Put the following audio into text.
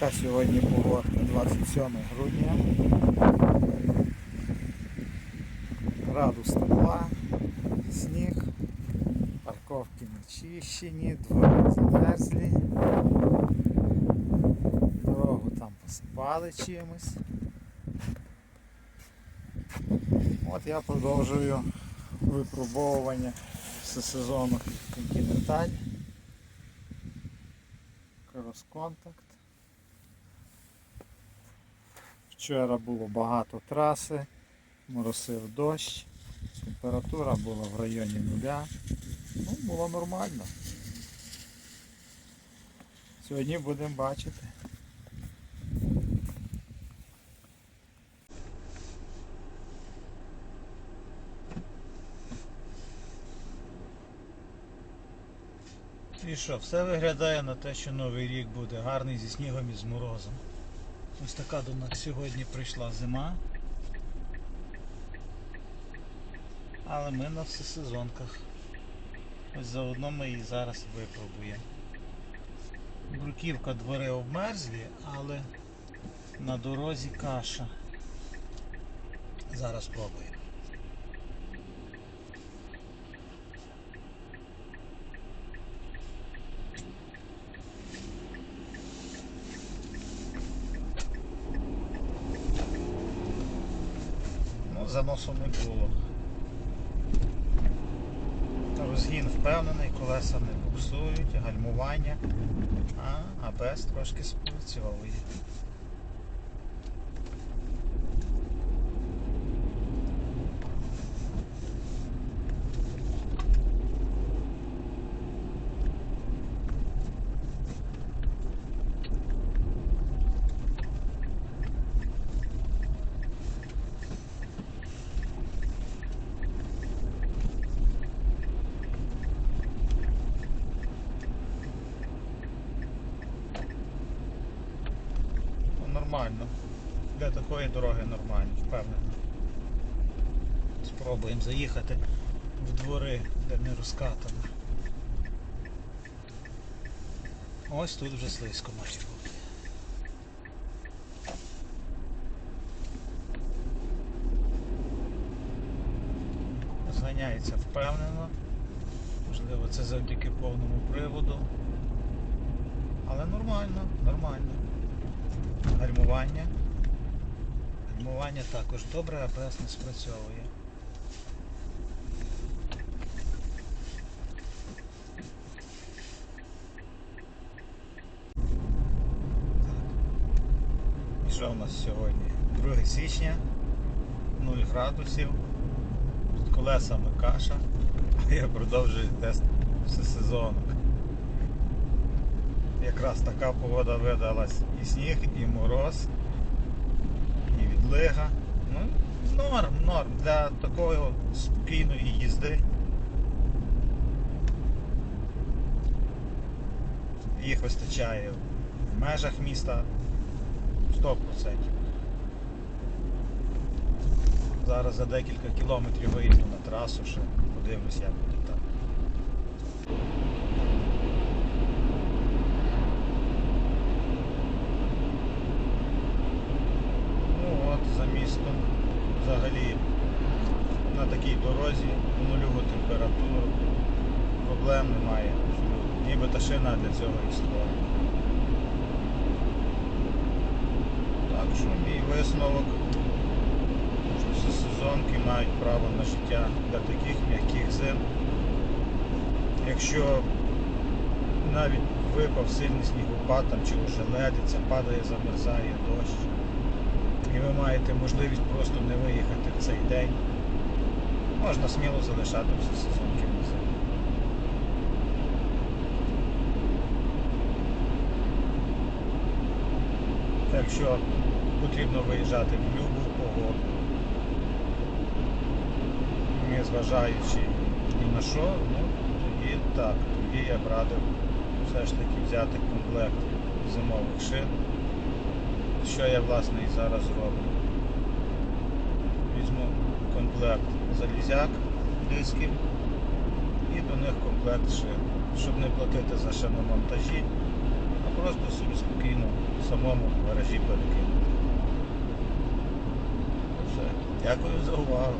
Така сьогодні погодка 27 грудня. Градус тепла, сніг, парковки начищені, двори замерзлі. Дорогу там посипали чимось. От я продовжую випробовування всесезонних континенталь. Крос-контакт. Вчора було багато траси, моросив дощ, температура була в районі нуля. Ну, було нормально. Сьогодні будемо бачити. І що, все виглядає на те, що новий рік буде гарний зі снігом і з морозом. Ось така до нас сьогодні прийшла зима. Але ми на всесезонках. Ось заодно ми її зараз випробуємо. Бруківка двори обмерзлі, але на дорозі каша. Зараз пробуємо. Ну, заносу не було. Розгін впевнений, колеса не буксують, гальмування, а АБС трошки спрацьовує. Ну, нормально. Для такої дороги нормально, впевнено. Спробуємо заїхати в двори, де не розкатано. Ось тут вже слизько має бути. Зганяється впевнено. Можливо, це завдяки повному приводу. Але нормально, нормально. Гальмування. Гальмування також добре, АБС не спрацьовує. І що в нас сьогодні? 2 січня, 0 градусів, під колесами каша, я продовжую тест всесезонок якраз така погода видалась. І сніг, і мороз, і відлига. Ну, норм, норм для такої спокійної їзди. Їх вистачає в межах міста 100%. Зараз за декілька кілометрів виїду на трасу, ще подивлюсь, як буде там. Ну от за містом взагалі на такій дорозі у нульову температуру проблем немає. абсолютно. Ніби та шина для цього і створена. Так що мій висновок, що всі сезонки мають право на життя для таких м'яких зим. Якщо навіть випав сильний снігопад там, чи ожеледиться, падає, замерзає дощ і ви маєте можливість просто не виїхати в цей день, можна сміло залишати всі сезонки. Якщо потрібно виїжджати в любу погоду, не зважаючи ні на що, ну тоді так, тоді я б радив все ж таки взяти комплект зимових шин що я власне і зараз роблю. Комплект залізяк дисків і до них комплект шин, щоб не платити за шиномонтажі, а просто собі спокійно самому гаражі перекинути. Все. Дякую за увагу.